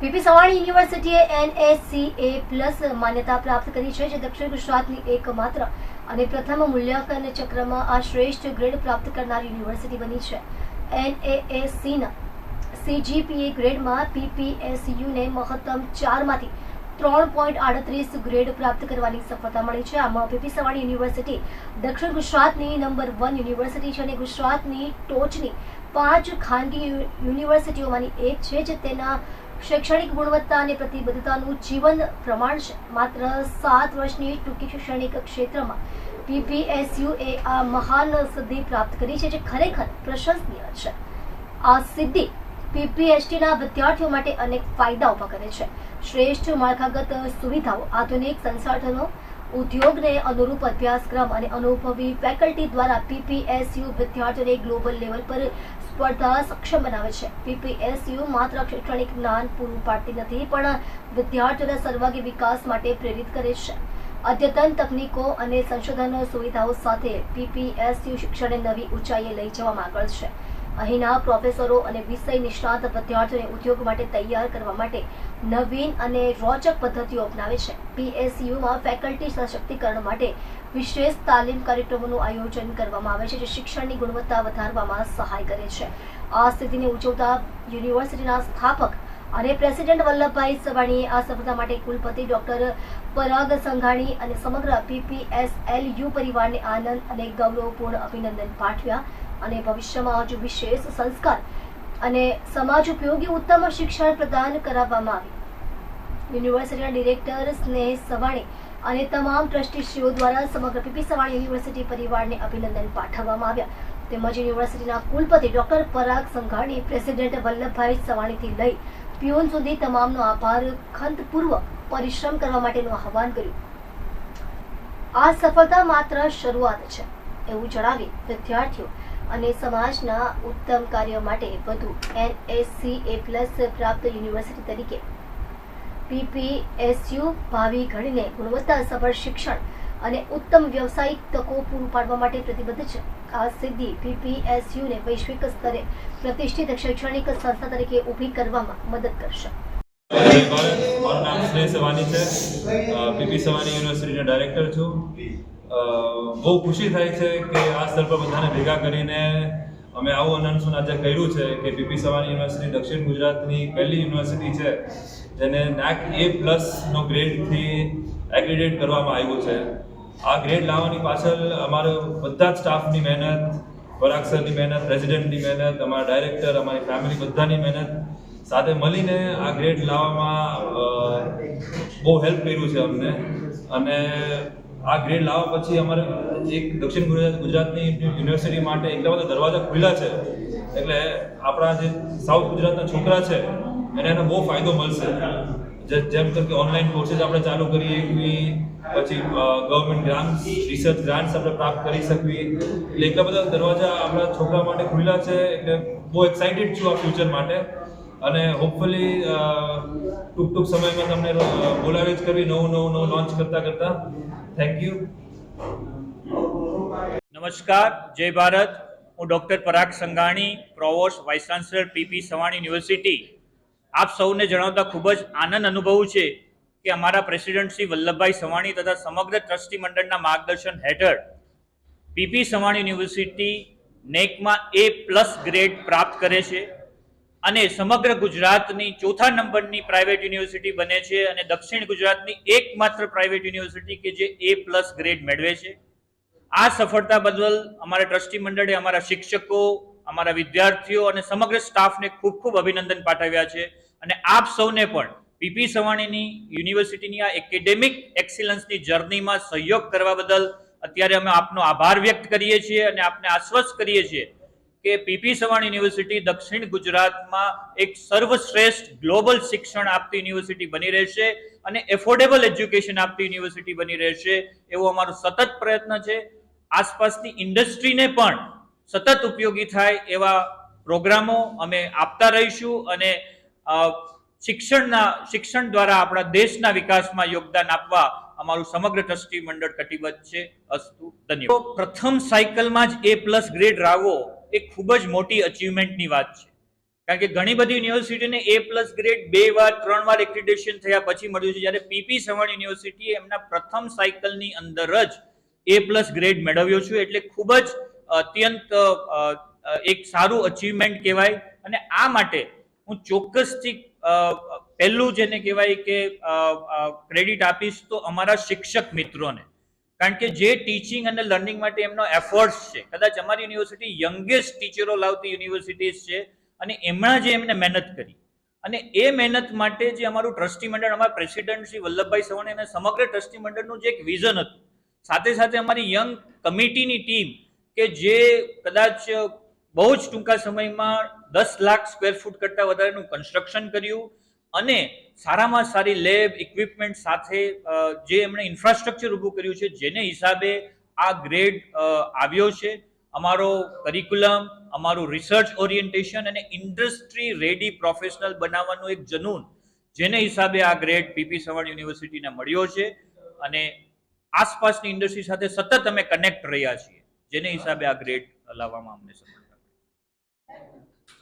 PP Savani યુનિવર્સિટીએ એનએસસીએ plus માન્યતા પ્રાપ્ત કરી છે, જે દક્ષિણ ગુજરાતની એકમાત્ર અને પ્રથમ મૂલ્યાંકન ચક્રમાં આ શ્રેષ્ઠ ગ્રેડ પ્રાપ્ત કરનાર યુનિવર્સિટી બની છે. એનએએસીના સીજીપીએ ગ્રેડમાં પીપીએસયુને મહત્તમ ચારમાંથી ત્રણ પોઈન્ટ આડત્રીસ ગ્રેડ પ્રાપ્ત કરવાની સફળતા મળી છે. આમાં પીપી સવાણી યુનિવર્સિટી દક્ષિણ ગુજરાતની નંબર વન યુનિવર્સિટી છે અને ગુજરાતની ટોચની પાંચ ખાનગી યુનિવર્સિટીઓમાંની એક છે, જે તેના શૈક્ષણિક ગુણવત્તા અને પ્રતિબદ્ધતાનું જીવન પ્રમાણ છે. માત્ર સાત વર્ષની ટૂંકી શૈક્ષણિક ક્ષેત્રમાં પીપીએસયુ એ આ મહાન સિદ્ધિ પ્રાપ્ત કરી છે જે ખરેખર પ્રશંસનીય છે. આ સિદ્ધિ પીપીએચડીના વિદ્યાર્થીઓ માટે અનેક ફાયદા ઊભા કરે છે. શ્રેષ્ઠ માળખાગત સુવિધાઓ, આધુનિક સંસાધનો, ઉદ્યોગને અનુરૂપ અભ્યાસક્રમ અને અનુભવી ફેકલ્ટી દ્વારા પીપીએસયુ વિદ્યાર્થીઓને ગ્લોબલ લેવલ પર સ્પર્ધા સક્ષમ બનાવે છે. પીપીએસયુ માત્ર શૈક્ષણિક જ્ઞાન પૂરું પાડતી નથી, પણ વિદ્યાર્થીઓના સર્વાંગી વિકાસ માટે પ્રેરિત કરે છે. અદ્યતન તકનીકો અને સંશોધન સુવિધાઓ સાથે પીપીએસયુ શિક્ષણને નવી ઊંચાઈએ લઈ જવામાં આગળ છે. અહીંના પ્રોફેસરો અને વિષય નિષ્ણાત વિદ્યાર્થીઓને ઉદ્યોગ માટે તૈયાર કરવા માટે નવીન અને રોચક પદ્ધતિઓ અપનાવે છે. પીએસયુમાં ફેકલ્ટી સશક્તિકરણ માટે વિશેષ તાલીમ કાર્યક્રમોનું આયોજન કરવામાં આવે છે, જે શિક્ષણની ગુણવત્તા વધારવામાં સહાય કરે છે. આ સ્થિતિને ઉજવતા યુનિવર્સિટીના સ્થાપક અને પ્રેસિડેન્ટ વલ્લભભાઈ સવાણીએ આ સફળતા માટે કુલપતિ ડોક્ટર પરાગ સંઘાણી અને સમગ્ર પીપીએસએલયુ પરિવારને આનંદ અને ગૌરવપૂર્ણ અભિનંદન પાઠવ્યા. અને ભવિષ્યમાં હજુ વિશેષ સંસ્કાર અને સમાજ ઉપયોગી ઉત્તમ શિક્ષણ પ્રદાન કરાવવામાં આવે. યુનિવર્સિટીના ડિરેક્ટર સ્નેહ સવાણી અને તમામ ટ્રસ્ટીશ્રીઓ દ્વારા સમગ્ર પીપી સવાણી યુનિવર્સિટી પરિવારને અભિનંદન પાઠવવામાં આવ્યા. તેમજ યુનિવર્સિટીના કુલપતિ ડોક્ટર પરાગ સંઘાણી, પ્રેસિડેન્ટ વલ્લભભાઈ સવાણીથી લઈ પિયોન સુધી તમામનો આભાર ખંતપૂર્વક પરિશ્રમ કરવા માટેનું આહવાન કર્યું. આ સફળતા માત્ર શરૂઆત છે, એવું જણાવી વિદ્યાર્થીઓ અને સમાજના ઉત્તમ કાર્ય માટે વધુ એનએસસીએ પ્લસ પ્રાપ્ત યુનિવર્સિટી તરીકે પીપીએસયુ ભાવિ ઘડીને ગુણવત્તાસભર શિક્ષણ અને ઉત્તમ વ્યવસાયિક તકો પૂરું પાડવા માટે પ્રતિબદ્ધ છે. આ સિદ્ધિ પીપીએસયુને વૈશ્વિક સ્તરે પ્રતિષ્ઠિત શૈક્ષણિક સંસ્થા તરીકે ઊભી કરવામાં મદદ કરશે. મારું નામ સ્નેહ સવાની છે. પીપી સવાની યુનિવર્સિટીના ડાયરેક્ટર છું. બહુ ખુશી થાય છે કે આ સ્થળ પર બધાને ભેગા કરીને અમે આવું અનાઉન્સમેન્ટ આજે કર્યું છે કે પીપી સવાની યુનિવર્સિટી દક્ષિણ ગુજરાતની પહેલી યુનિવર્સિટી છે, જેને નાક એ પ્લસનો ગ્રેડથી એગ્રેડેટ કરવામાં આવ્યું છે. આ ગ્રેડ લાવવાની પાછળ અમારો બધા જ સ્ટાફની મહેનત પરાગ સરની મહેનત પ્રેસિડેન્ટની મહેનત, અમારા ડાયરેક્ટર અમારી ફેમિલી બધાની મહેનત સાથે મળીને આ ગ્રેડ લાવવામાં બહુ હેલ્પ કર્યું છે અમને. અને આ ગ્રેડ લાવવા પછી અમારે એક દક્ષિણ ગુજરાત ગુજરાતની યુનિવર્સિટી માટે એટલા બધા દરવાજા ખુલ્યા છે. એટલે આપણા જે સાઉથ ગુજરાતના છોકરા છે, એને એનો બહુ ફાયદો મળશે. જેમ કે ઓનલાઈન કોર્સિસ આપણે ચાલુ કરીએ પછી ગવર્મેન્ટ ગ્રાન્ટ રિસર્ચ ગ્રાન્ટ્સ આપણે પ્રાપ્ત કરી શકવી એટલે એટલા બધા દરવાજા આપણા છોકરા માટે ખુલ્લા છે, એટલે બહુ એક્સાઇટેડ છું આ ફ્યુચર માટે. અને હોપફુલી ટૂંક ટૂંક સમયમાં તમને બોલાવી જ કરવી, નવું નવું નવું લોન્ચ કરતા કરતા. થેન્ક યુ નમસ્કાર, જય ભારત. હું doctor Parag Sanghani provost vice chancellor PP Savani university. આપ સૌને જણાવતા ખૂબ જ આનંદ અનુભવું છે કે અમારા પ્રેસિડેન્ટ શ્રી વલ્લભભાઈ સવાણી તથા સમગ્ર ટ્રસ્ટી મંડળના માર્ગદર્શન હેઠળ પીપી સવાણી યુનિવર્સિટી નેકમાં એ પ્લસ ગ્રેડ પ્રાપ્ત કરે છે. અને સમગ્ર ગુજરાતની ચોથા નંબરની પ્રાઇવેટ યુનિવર્સિટી બને છે અને દક્ષિણ ગુજરાતની એકમાત્ર પ્રાઇવેટ યુનિવર્સિટી કે જે એ પ્લસ ગ્રેડ મેળવે છે. આ સફળતા બદલ અમારા ટ્રસ્ટી મંડળે, અમારા શિક્ષકો, અમારા વિદ્યાર્થીઓ અને સમગ્ર સ્ટાફને ખૂબ ખૂબ અભિનંદન પાઠવ્યા છે. અને આપ સૌને પણ પીપી સવાણીની યુનિવર્સિટીની આ એકેડેમિક એક્સિલન્સની જર્નીમાં સહયોગ કરવા બદલ અત્યારે અમે આપનો આભાર વ્યક્ત કરીએ છીએ અને આપને આશ્વસ્ત કરીએ છીએ કે પીપી સવાણી યુનિવર્સિટી દક્ષિણ ગુજરાતમાં એક સર્વશ્રેષ્ઠ ગ્લોબલ શિક્ષણ આપતી યુનિવર્સિટી બની રહેશે અને એફોર્ડેબલ એજ્યુકેશન આપતી યુનિવર્સિટી બની રહેશે એવો અમારો સતત પ્રયત્ન છે. આસપાસની ઇન્ડસ્ટ્રીને પણ સતત ઉપયોગી થાય એવા પ્રોગ્રામો અમે આપતા રહીશું અને શિક્ષણના, શિક્ષણ દ્વારા આપણા દેશના વિકાસમાં યોગદાન આપવા અમારું સમગ્ર ટ્રસ્ટી મંડળ કટિબદ્ધ છે. અસ્તુ, ધન્યવાદ. પ્રથમ સાયકલમાં જ એ પ્લસ ગ્રેડ લાવવો એ ખૂબ જ મોટી અચીવમેન્ટની વાત છે. કારણ કે ઘણી બધી યુનિવર્સિટીને એ પ્લસ ગ્રેડ બે વાર, ત્રણ વાર એક્રિડેશન થયા પછી મળ્યું છે. જ્યારે પીપી સવર્ણ યુનિવર્સિટીએ એમના પ્રથમ સાયકલની અંદર જ એ પ્લસ ગ્રેડ મેળવ્યો છું. એટલે ખૂબ જ અત્યંત એક સારું અચીવમેન્ટ કહેવાય. અને આ માટે હું ચોક્કસથી પહેલું જેને કહેવાય કે ક્રેડિટ આપીશ તો અમારા શિક્ષક મિત્રોને. કારણ કે જે ટીચિંગ અને લર્નિંગ માટે એમનો એફર્ટ્સ છે, કદાચ અમારી યુનિવર્સિટી યંગેસ્ટ ટીચરો લાવતી યુનિવર્સિટીઝ છે, અને એમણા જે એમને મહેનત કરી. અને એ મહેનત માટે જે અમારું ટ્રસ્ટી મંડળ, અમારા પ્રેસિડેન્ટ શ્રી વલ્લભભાઈ સવાણી અને સમગ્ર ટ્રસ્ટી મંડળનું જે એક વિઝન હતું. સાથે સાથે અમારી યંગ કમિટીની ટીમ કે જે કદાચ બહુ જ ટૂંકા સમયમાં દસ લાખ સ્ક્વેર ફૂટ કરતાં વધારેનું કન્સ્ટ્રક્શન કર્યું અને સારામાં સારી લેબ ઇક્વિપમેન્ટ સાથે જે એમણે ઇન્ફ્રાસ્ટ્રક્ચર ઊભું કર્યું છે, જેને હિસાબે આ ગ્રેડ આવ્યો છે અમારો કરિક્યુલમ અમારું રિસર્ચ ઓરિએન્ટેશન અને ઇન્ડસ્ટ્રી રેડી પ્રોફેશનલ બનાવવાનું એક જનૂન, જેને હિસાબે આ ગ્રેડ પીપી સવાણ યુનિવર્સિટીને મળ્યો છે અને આસપાસની ઇન્ડસ્ટ્રી સાથે સતત અમે કનેક્ટ રહ્યા છીએ, જેને હિસાબે આ ગ્રેડ લાવવામાં અમને સફળતા મળી.